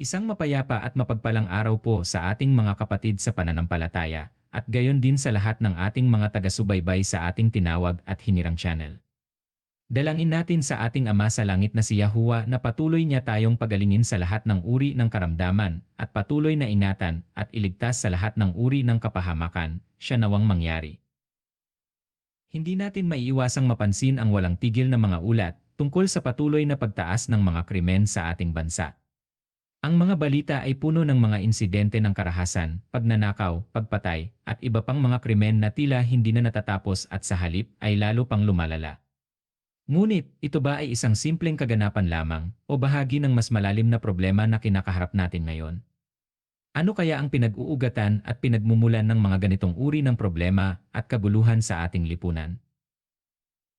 Isang mapayapa at mapagpalang araw po sa ating mga kapatid sa pananampalataya at gayon din sa lahat ng ating mga taga-subaybay sa ating tinawag at hinirang channel. Dalangin natin sa ating Ama sa Langit na si Yahuwah na patuloy niya tayong pagalingin sa lahat ng uri ng karamdaman at patuloy na ingatan at iligtas sa lahat ng uri ng kapahamakan, siya nawang mangyari. Hindi natin maiiwasang mapansin ang walang tigil na mga ulat tungkol sa patuloy na pagtaas ng mga krimen sa ating bansa. Ang mga balita ay puno ng mga insidente ng karahasan, pagnanakaw, pagpatay, at iba pang mga krimen na tila hindi na natatapos at sa halip ay lalo pang lumalala. Ngunit, ito ba ay isang simpleng kaganapan lamang o bahagi ng mas malalim na problema na kinakaharap natin ngayon? Ano kaya ang pinag-uugatan at pinagmumulan ng mga ganitong uri ng problema at kaguluhan sa ating lipunan?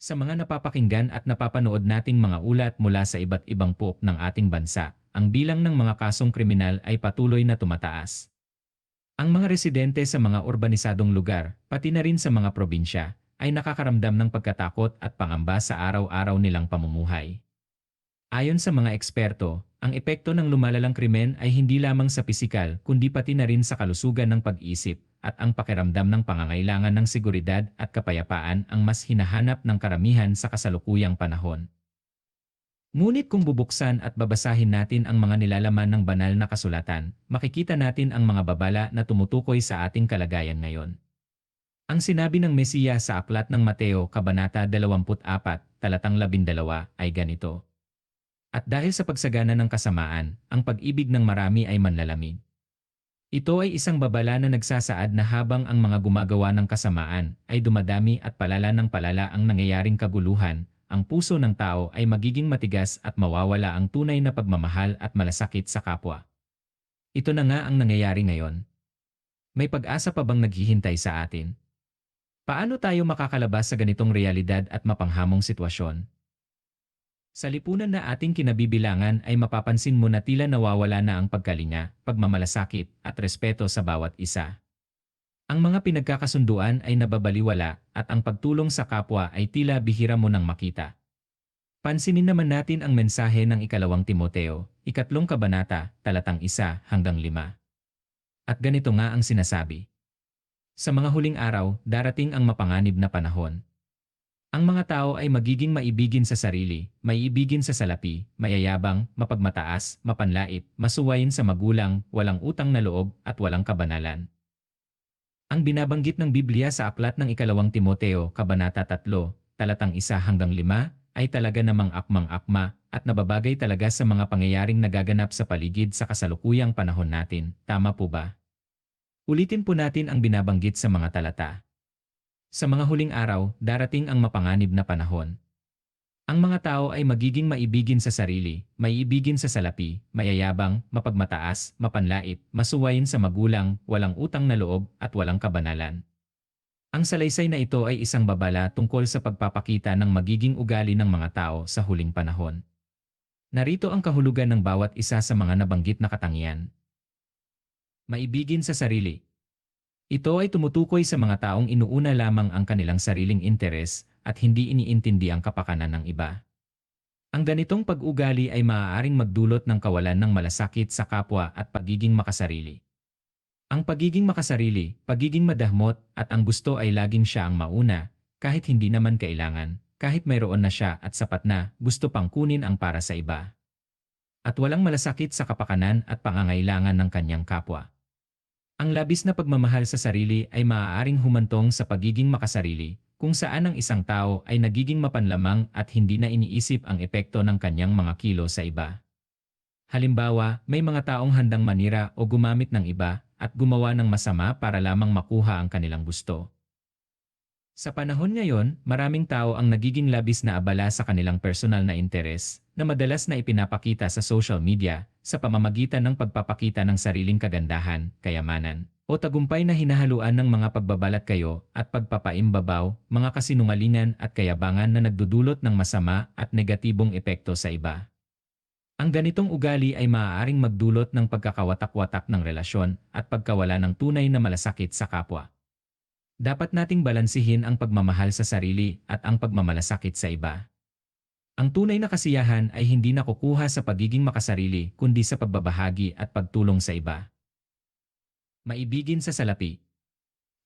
Sa mga napapakinggan at napapanood nating mga ulat mula sa iba't ibang puok ng ating bansa, ang bilang ng mga kasong kriminal ay patuloy na tumataas. Ang mga residente sa mga urbanisadong lugar, pati na rin sa mga probinsya, ay nakakaramdam ng pagkatakot at pangamba sa araw-araw nilang pamumuhay. Ayon sa mga eksperto, ang epekto ng lumalalang krimen ay hindi lamang sa pisikal kundi pati na rin sa kalusugan ng pag-isip at ang pakiramdam ng pangangailangan ng seguridad at kapayapaan ang mas hinahanap ng karamihan sa kasalukuyang panahon. Ngunit kung bubuksan at babasahin natin ang mga nilalaman ng banal na kasulatan, makikita natin ang mga babala na tumutukoy sa ating kalagayan ngayon. Ang sinabi ng Mesiya sa aklat ng Mateo, Kabanata 24, talatang 12 ay ganito. At dahil sa pagsagana ng kasamaan, ang pag-ibig ng marami ay manlalamig. Ito ay isang babala na nagsasaad na habang ang mga gumagawa ng kasamaan ay dumadami at palala ng palala ang nangyayaring kaguluhan, ang puso ng tao ay magiging matigas at mawawala ang tunay na pagmamahal at malasakit sa kapwa. Ito na nga ang nangyayari ngayon. May pag-asa pa bang naghihintay sa atin? Paano tayo makakalabas sa ganitong realidad at mapanghamong sitwasyon? Sa lipunan na ating kinabibilangan ay mapapansin mo na tila nawawala na ang pagkalinga, pagmamalasakit at respeto sa bawat isa. Ang mga pinagkakasunduan ay nababaliwala at ang pagtulong sa kapwa ay tila bihira mo nang makita. Pansinin naman natin ang mensahe ng ikalawang Timoteo, ikatlong kabanata, talatang isa hanggang lima. At ganito nga ang sinasabi. Sa mga huling araw, darating ang mapanganib na panahon. Ang mga tao ay magiging maibigin sa sarili, maiibigin sa salapi, mayayabang, mapagmataas, mapanlait, masuwayin sa magulang, walang utang na loob, at walang kabanalan. Ang binabanggit ng Biblia sa aklat ng ikalawang Timoteo, Kabanata 3, talatang 1 hanggang 5, ay talaga namang akmang-akma at nababagay talaga sa mga pangyayaring nagaganap sa paligid sa kasalukuyang panahon natin. Tama po ba? Ulitin po natin ang binabanggit sa mga talata. Sa mga huling araw, darating ang mapanganib na panahon. Ang mga tao ay magiging maibigin sa sarili, maiibigin sa salapi, mayayabang, mapagmataas, mapanlait, masuwayin sa magulang, walang utang na loob, at walang kabanalan. Ang salaysay na ito ay isang babala tungkol sa pagpapakita ng magiging ugali ng mga tao sa huling panahon. Narito ang kahulugan ng bawat isa sa mga nabanggit na katangian. Maibigin sa sarili. Ito ay tumutukoy sa mga taong inuuna lamang ang kanilang sariling interes at hindi iniintindi ang kapakanan ng iba. Ang ganitong pag-ugali ay maaaring magdulot ng kawalan ng malasakit sa kapwa at pagiging makasarili. Ang pagiging makasarili, pagiging madahmot at ang gusto ay laging siya ang mauna, kahit hindi naman kailangan, kahit mayroon na siya at sapat na, gusto pang kunin ang para sa iba. At walang malasakit sa kapakanan at pangangailangan ng kanyang kapwa. Ang labis na pagmamahal sa sarili ay maaaring humantong sa pagiging makasarili, kung saan ang isang tao ay nagiging mapanlamang at hindi na iniisip ang epekto ng kanyang mga kilo sa iba. Halimbawa, may mga taong handang manira o gumamit ng iba at gumawa ng masama para lamang makuha ang kanilang gusto. Sa panahon ngayon, maraming tao ang nagiging labis na abala sa kanilang personal na interes na madalas na ipinapakita sa social media sa pamamagitan ng pagpapakita ng sariling kagandahan, kayamanan, o tagumpay na hinahaluan ng mga pagbabalat kayo at pagpapaimbabaw, mga kasinungalingan at kayabangan na nagdudulot ng masama at negatibong epekto sa iba. Ang ganitong ugali ay maaaring magdulot ng pagkakawatak-watak ng relasyon at pagkawala ng tunay na malasakit sa kapwa. Dapat nating balansihin ang pagmamahal sa sarili at ang pagmamalasakit sa iba. Ang tunay na kasiyahan ay hindi nakukuha sa pagiging makasarili kundi sa pagbabahagi at pagtulong sa iba. Maibigin sa salapi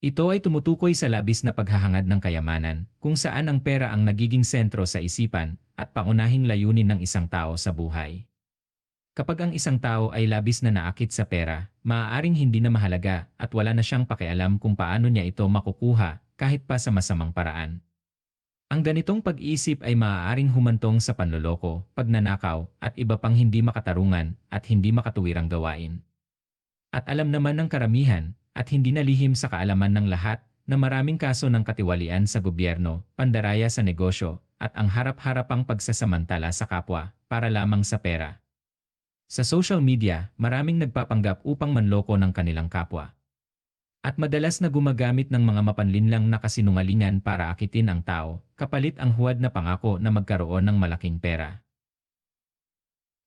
Ito ay tumutukoy sa labis na paghahangad ng kayamanan kung saan ang pera ang nagiging sentro sa isipan at paunahing layunin ng isang tao sa buhay. Kapag ang isang tao ay labis na naakit sa pera, maaaring hindi na mahalaga at wala na siyang pakialam kung paano niya ito makukuha kahit pa sa masamang paraan. Ang ganitong pag-iisip ay maaaring humantong sa panloloko, pagnanakaw, at iba pang hindi makatarungan at hindi makatuwirang gawain. At alam naman ng karamihan, at hindi nalihim sa kaalaman ng lahat, na maraming kaso ng katiwalian sa gobyerno, pandaraya sa negosyo, at ang harap-harapang pagsasamantala sa kapwa para lamang sa pera. Sa social media, maraming nagpapanggap upang manloko ng kanilang kapwa. At madalas na gumagamit ng mga mapanlinlang na kasinungalingan para akitin ang tao, kapalit ang huwad na pangako na magkaroon ng malaking pera.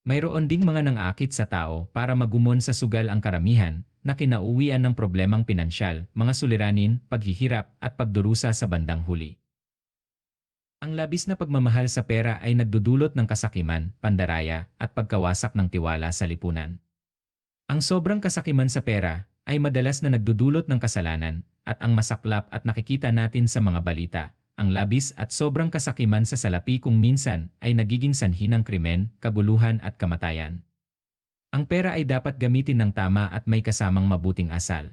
Mayroon ding mga nang-aakit sa tao para magumon sa sugal ang karamihan na kinauwian ng problemang pinansyal, mga suliranin, paghihirap at pagdurusa sa bandang huli. Ang labis na pagmamahal sa pera ay nagdudulot ng kasakiman, pandaraya at pagkawasak ng tiwala sa lipunan. Ang sobrang kasakiman sa pera ay madalas na nagdudulot ng kasalanan at ang masaklap at nakikita natin sa mga balita, ang labis at sobrang kasakiman sa salapi kung minsan ay nagiging sanhi ng krimen, kaguluhan at kamatayan. Ang pera ay dapat gamitin ng tama at may kasamang mabuting asal.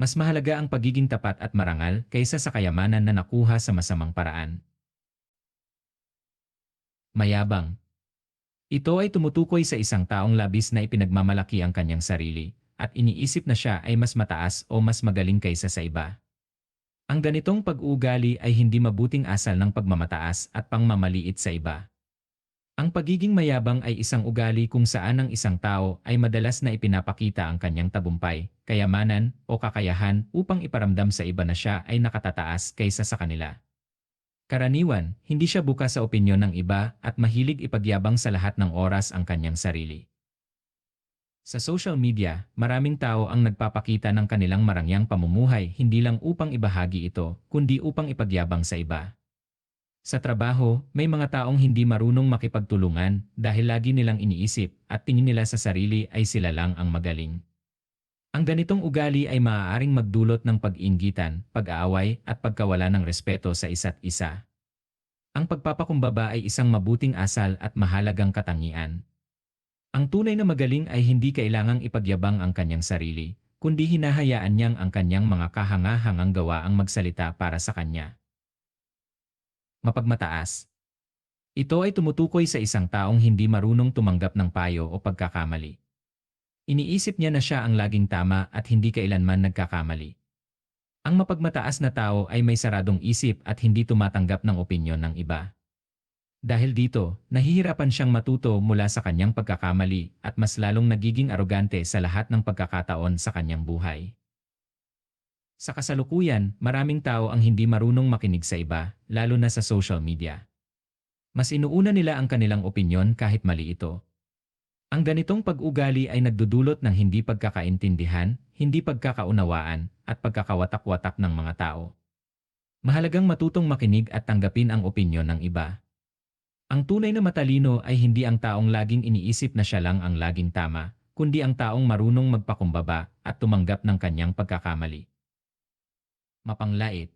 Mas mahalaga ang pagiging tapat at marangal kaysa sa kayamanan na nakuha sa masamang paraan. Mayabang Ito ay tumutukoy sa isang taong labis na ipinagmamalaki ang kanyang sarili at iniisip na siya ay mas mataas o mas magaling kaysa sa iba. Ang ganitong pag-uugali ay hindi mabuting asal ng pagmamataas at pangmamaliit sa iba. Ang pagiging mayabang ay isang ugali kung saan ang isang tao ay madalas na ipinapakita ang kanyang tagumpay, kayamanan o kakayahan upang iparamdam sa iba na siya ay nakatataas kaysa sa kanila. Karaniwan, hindi siya bukas sa opinyon ng iba at mahilig ipagyabang sa lahat ng oras ang kanyang sarili. Sa social media, maraming tao ang nagpapakita ng kanilang marangyang pamumuhay hindi lang upang ibahagi ito, kundi upang ipagyabang sa iba. Sa trabaho, may mga taong hindi marunong makipagtulungan dahil lagi nilang iniisip at tingin nila sa sarili ay sila lang ang magaling. Ang ganitong ugali ay maaaring magdulot ng pag-inggitan, pag-aaway at pagkawala ng respeto sa isa't isa. Ang pagpapakumbaba ay isang mabuting asal at mahalagang katangian. Ang tunay na magaling ay hindi kailangang ipagyabang ang kanyang sarili, kundi hinahayaan niyang ang kanyang mga kahanga-hangang gawa ang magsalita para sa kanya. Mapagmataas Ito ay tumutukoy sa isang taong hindi marunong tumanggap ng payo o pagkakamali. Iniisip niya na siya ang laging tama at hindi kailanman nagkakamali. Ang mapagmataas na tao ay may saradong isip at hindi tumatanggap ng opinyon ng iba. Dahil dito, nahihirapan siyang matuto mula sa kanyang pagkakamali at mas lalong nagiging arogante sa lahat ng pagkakataon sa kanyang buhay. Sa kasalukuyan, maraming tao ang hindi marunong makinig sa iba, lalo na sa social media. Mas inuuna nila ang kanilang opinyon kahit mali ito. Ang ganitong pag-ugali ay nagdudulot ng hindi pagkakaintindihan, hindi pagkakaunawaan, at pagkakawatak-watak ng mga tao. Mahalagang matutong makinig at tanggapin ang opinyon ng iba. Ang tunay na matalino ay hindi ang taong laging iniisip na siya lang ang laging tama, kundi ang taong marunong magpakumbaba at tumanggap ng kanyang pagkakamali. Mapanglait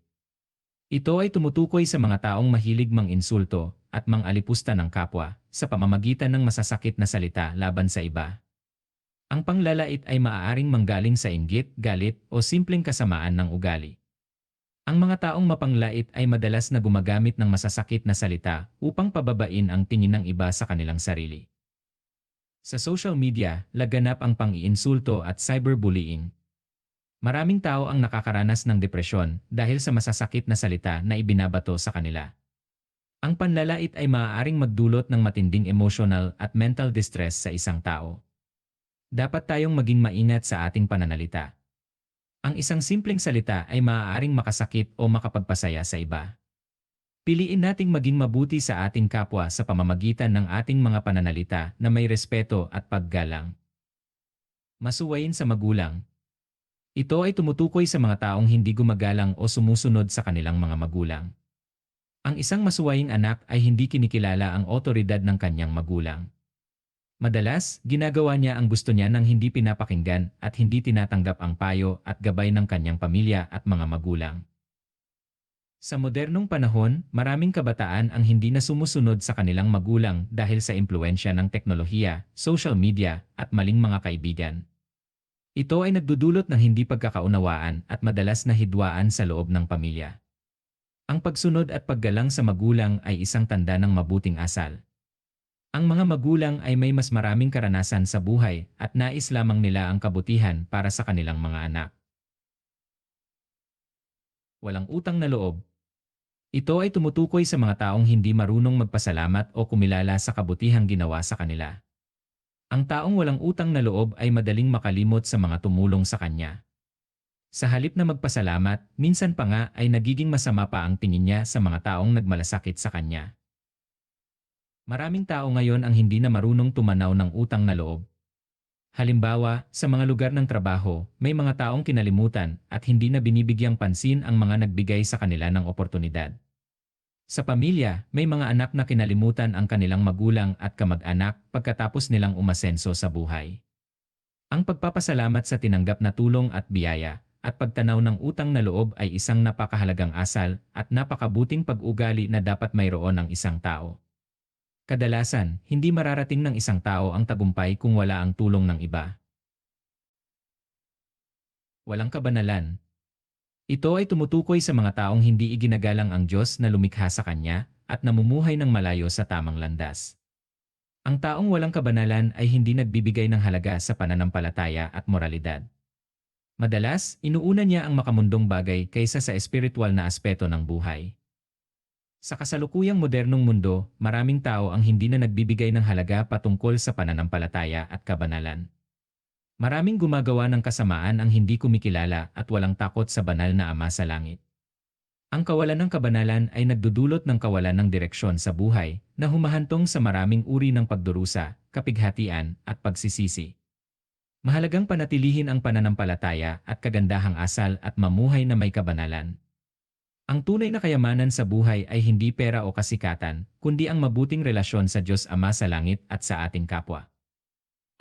Ito ay tumutukoy sa mga taong mahilig mang-insulto at mang-alipusta ng kapwa sa pamamagitan ng masasakit na salita laban sa iba. Ang panglalait ay maaaring manggaling sa inggit, galit o simpleng kasamaan ng ugali. Ang mga taong mapanglait ay madalas na gumagamit ng masasakit na salita upang pababain ang tingin ng iba sa kanilang sarili. Sa social media, laganap ang pang-iinsulto at cyberbullying. Maraming tao ang nakakaranas ng depresyon dahil sa masasakit na salita na ibinabato sa kanila. Ang panlalait ay maaaring magdulot ng matinding emotional at mental distress sa isang tao. Dapat tayong maging maingat sa ating pananalita ang isang simpleng salita ay maaaring makasakit o makapagpasaya sa iba. Piliin nating maging mabuti sa ating kapwa sa pamamagitan ng ating mga pananalita na may respeto at paggalang. Masuwayin sa magulang. Ito ay tumutukoy sa mga taong hindi gumagalang o sumusunod sa kanilang mga magulang. Ang isang masuwaying anak ay hindi kinikilala ang otoridad ng kanyang magulang. Madalas, ginagawa niya ang gusto niya nang hindi pinapakinggan at hindi tinatanggap ang payo at gabay ng kanyang pamilya at mga magulang. Sa modernong panahon, maraming kabataan ang hindi na sumusunod sa kanilang magulang dahil sa impluensya ng teknolohiya, social media, at maling mga kaibigan. Ito ay nagdudulot ng hindi pagkakaunawaan at madalas na hidwaan sa loob ng pamilya. Ang pagsunod at paggalang sa magulang ay isang tanda ng mabuting asal. Ang mga magulang ay may mas maraming karanasan sa buhay at nais lamang nila ang kabutihan para sa kanilang mga anak. Walang utang na loob. Ito ay tumutukoy sa mga taong hindi marunong magpasalamat o kumilala sa kabutihang ginawa sa kanila. Ang taong walang utang na loob ay madaling makalimot sa mga tumulong sa kanya. Sa halip na magpasalamat, minsan pa nga ay nagiging masama pa ang tingin niya sa mga taong nagmalasakit sa kanya. Maraming tao ngayon ang hindi na marunong tumanaw ng utang na loob. Halimbawa, sa mga lugar ng trabaho, may mga taong kinalimutan at hindi na binibigyang pansin ang mga nagbigay sa kanila ng oportunidad. Sa pamilya, may mga anak na kinalimutan ang kanilang magulang at kamag-anak pagkatapos nilang umasenso sa buhay. Ang pagpapasalamat sa tinanggap na tulong at biyaya at pagtanaw ng utang na loob ay isang napakahalagang asal at napakabuting pag-ugali na dapat mayroon ng isang tao. Kadalasan, hindi mararating ng isang tao ang tagumpay kung wala ang tulong ng iba. Walang kabanalan. Ito ay tumutukoy sa mga taong hindi iginagalang ang Diyos na lumikha sa Kanya at namumuhay ng malayo sa tamang landas. Ang taong walang kabanalan ay hindi nagbibigay ng halaga sa pananampalataya at moralidad. Madalas, inuuna niya ang makamundong bagay kaysa sa espiritual na aspeto ng buhay. Sa kasalukuyang modernong mundo, maraming tao ang hindi na nagbibigay ng halaga patungkol sa pananampalataya at kabanalan. Maraming gumagawa ng kasamaan ang hindi kumikilala at walang takot sa banal na Ama sa langit. Ang kawalan ng kabanalan ay nagdudulot ng kawalan ng direksyon sa buhay na humahantong sa maraming uri ng pagdurusa, kapighatian at pagsisisi. Mahalagang panatilihin ang pananampalataya at kagandahang asal at mamuhay na may kabanalan. Ang tunay na kayamanan sa buhay ay hindi pera o kasikatan, kundi ang mabuting relasyon sa Diyos Ama sa langit at sa ating kapwa.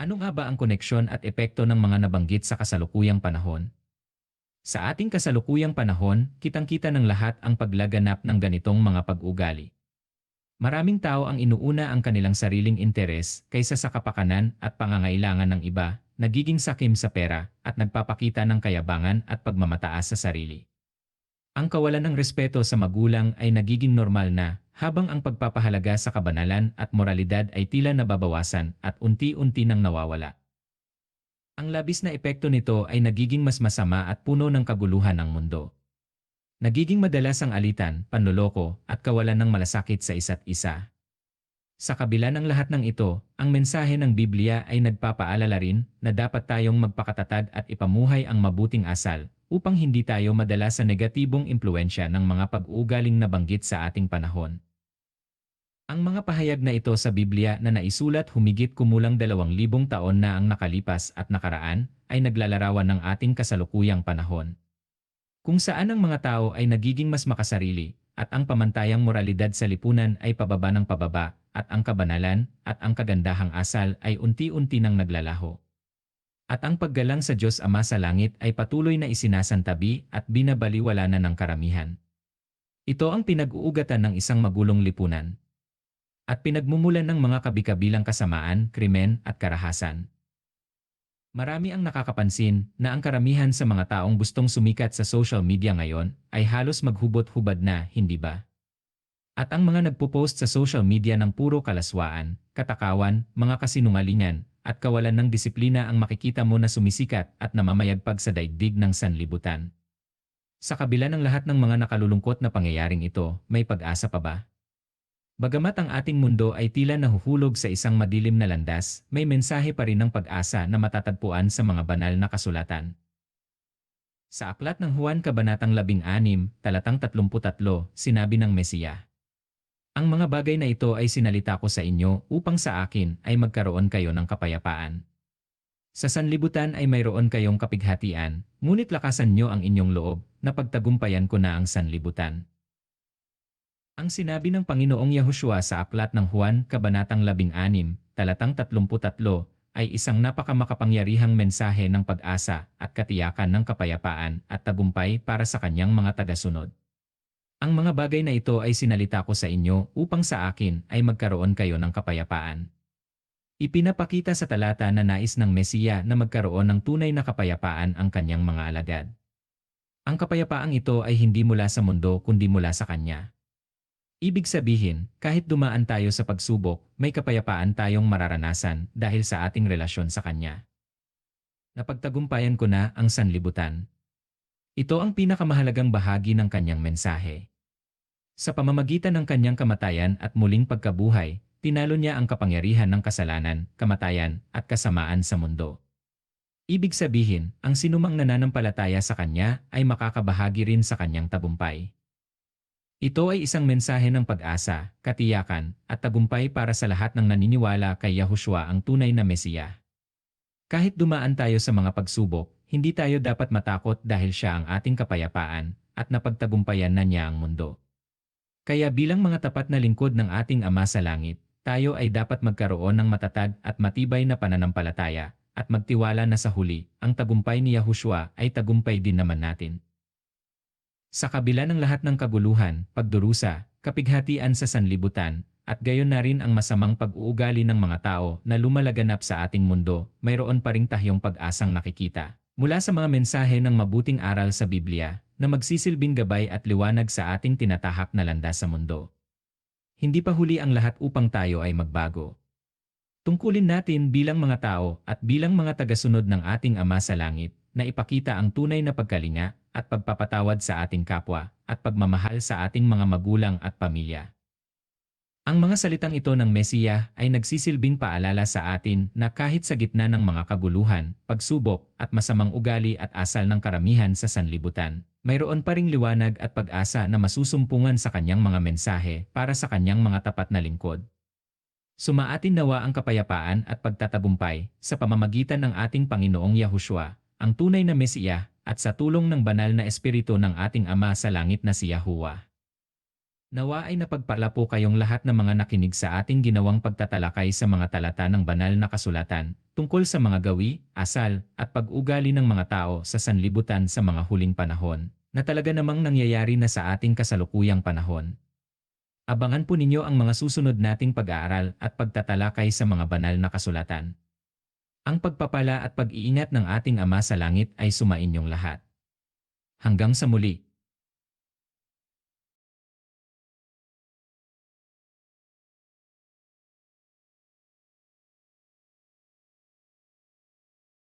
Ano nga ba ang koneksyon at epekto ng mga nabanggit sa kasalukuyang panahon? Sa ating kasalukuyang panahon, kitang-kita ng lahat ang paglaganap ng ganitong mga pag-ugali. Maraming tao ang inuuna ang kanilang sariling interes kaysa sa kapakanan at pangangailangan ng iba, nagiging sakim sa pera at nagpapakita ng kayabangan at pagmamataas sa sarili. Ang kawalan ng respeto sa magulang ay nagiging normal na, habang ang pagpapahalaga sa kabanalan at moralidad ay tila nababawasan at unti-unti nang nawawala. Ang labis na epekto nito ay nagiging mas masama at puno ng kaguluhan ng mundo. Nagiging madalas ang alitan, panloloko, at kawalan ng malasakit sa isa't isa. Sa kabila ng lahat ng ito, ang mensahe ng Biblia ay nagpapaalala rin na dapat tayong magpakatatag at ipamuhay ang mabuting asal, upang hindi tayo madala sa negatibong impluensya ng mga pag-uugaling nabanggit sa ating panahon. Ang mga pahayag na ito sa Biblia na naisulat humigit kumulang dalawang libong taon na ang nakalipas at nakaraan ay naglalarawan ng ating kasalukuyang panahon. Kung saan ang mga tao ay nagiging mas makasarili at ang pamantayang moralidad sa lipunan ay pababa ng pababa at ang kabanalan at ang kagandahang asal ay unti-unti nang naglalaho. At ang paggalang sa Diyos Ama sa langit ay patuloy na isinasantabi at binabaliwala na ng karamihan. Ito ang pinag-uugatan ng isang magulong lipunan. At pinagmumulan ng mga kabikabilang kasamaan, krimen at karahasan. Marami ang nakakapansin na ang karamihan sa mga taong gustong sumikat sa social media ngayon ay halos maghubot-hubad na, hindi ba? At ang mga nagpo-post sa social media ng puro kalaswaan, katakawan, mga kasinungalingan, at kawalan ng disiplina ang makikita mo na sumisikat at namamayagpag sa daigdig ng sanlibutan. Sa kabila ng lahat ng mga nakalulungkot na pangyayaring ito, may pag-asa pa ba? Bagamat ang ating mundo ay tila nahuhulog sa isang madilim na landas, may mensahe pa rin ng pag-asa na matatagpuan sa mga banal na kasulatan. Sa aklat ng Juan Kabanatang 16, talatang 33, sinabi ng Mesiya, ang mga bagay na ito ay sinalita ko sa inyo upang sa akin ay magkaroon kayo ng kapayapaan. Sa sanlibutan ay mayroon kayong kapighatian, ngunit lakasan nyo ang inyong loob na pagtagumpayan ko na ang sanlibutan. Ang sinabi ng Panginoong Yahushua sa aklat ng Juan, Kabanatang 16, talatang 33, ay isang napakamakapangyarihang mensahe ng pag-asa at katiyakan ng kapayapaan at tagumpay para sa kanyang mga tagasunod. Ang mga bagay na ito ay sinalita ko sa inyo upang sa akin ay magkaroon kayo ng kapayapaan. Ipinapakita sa talata na nais ng Mesiya na magkaroon ng tunay na kapayapaan ang kanyang mga alagad. Ang kapayapaang ito ay hindi mula sa mundo kundi mula sa Kanya. Ibig sabihin, kahit dumaan tayo sa pagsubok, may kapayapaan tayong mararanasan dahil sa ating relasyon sa Kanya. Napagtagumpayan ko na ang sanlibutan. Ito ang pinakamahalagang bahagi ng kanyang mensahe. Sa pamamagitan ng kanyang kamatayan at muling pagkabuhay, tinalo niya ang kapangyarihan ng kasalanan, kamatayan, at kasamaan sa mundo. Ibig sabihin, ang sinumang nananampalataya sa kanya ay makakabahagi rin sa kanyang tagumpay. Ito ay isang mensahe ng pag-asa, katiyakan, at tagumpay para sa lahat ng naniniwala kay Yahushua ang tunay na Mesiya. Kahit dumaan tayo sa mga pagsubok, hindi tayo dapat matakot dahil siya ang ating kapayapaan at napagtagumpayan na niya ang mundo. Kaya bilang mga tapat na lingkod ng ating Ama sa Langit, tayo ay dapat magkaroon ng matatag at matibay na pananampalataya at magtiwala na sa huli, ang tagumpay ni Yahushua ay tagumpay din naman natin. Sa kabila ng lahat ng kaguluhan, pagdurusa, kapighatian sa sanlibutan, at gayon na rin ang masamang pag-uugali ng mga tao na lumalaganap sa ating mundo, mayroon pa ring tahyong pag-asang nakikita. Mula sa mga mensahe ng mabuting aral sa Biblia, na magsisilbing gabay at liwanag sa ating tinatahak na landas sa mundo. Hindi pa huli ang lahat upang tayo ay magbago. Tungkulin natin bilang mga tao at bilang mga tagasunod ng ating Ama sa Langit na ipakita ang tunay na pagkalinga at pagpapatawad sa ating kapwa at pagmamahal sa ating mga magulang at pamilya. Ang mga salitang ito ng Mesiya ay nagsisilbing paalala sa atin na kahit sa gitna ng mga kaguluhan, pagsubok at masamang ugali at asal ng karamihan sa sanlibutan, mayroon pa ring liwanag at pag-asa na masusumpungan sa kanyang mga mensahe para sa kanyang mga tapat na lingkod. Sumaatin nawa ang kapayapaan at pagtatagumpay sa pamamagitan ng ating Panginoong Yahushua, ang tunay na Mesiya, at sa tulong ng banal na Espiritu ng ating Ama sa langit na si Yahuwah. Nawa ay napagpala po kayong lahat ng mga nakinig sa ating ginawang pagtatalakay sa mga talata ng banal na kasulatan tungkol sa mga gawi, asal, at pag-ugali ng mga tao sa sanlibutan sa mga huling panahon na talaga namang nangyayari na sa ating kasalukuyang panahon. Abangan po ninyo ang mga susunod nating pag-aaral at pagtatalakay sa mga banal na kasulatan. Ang pagpapala at pag-iingat ng ating Ama sa Langit ay sumainyong lahat. Hanggang sa muli.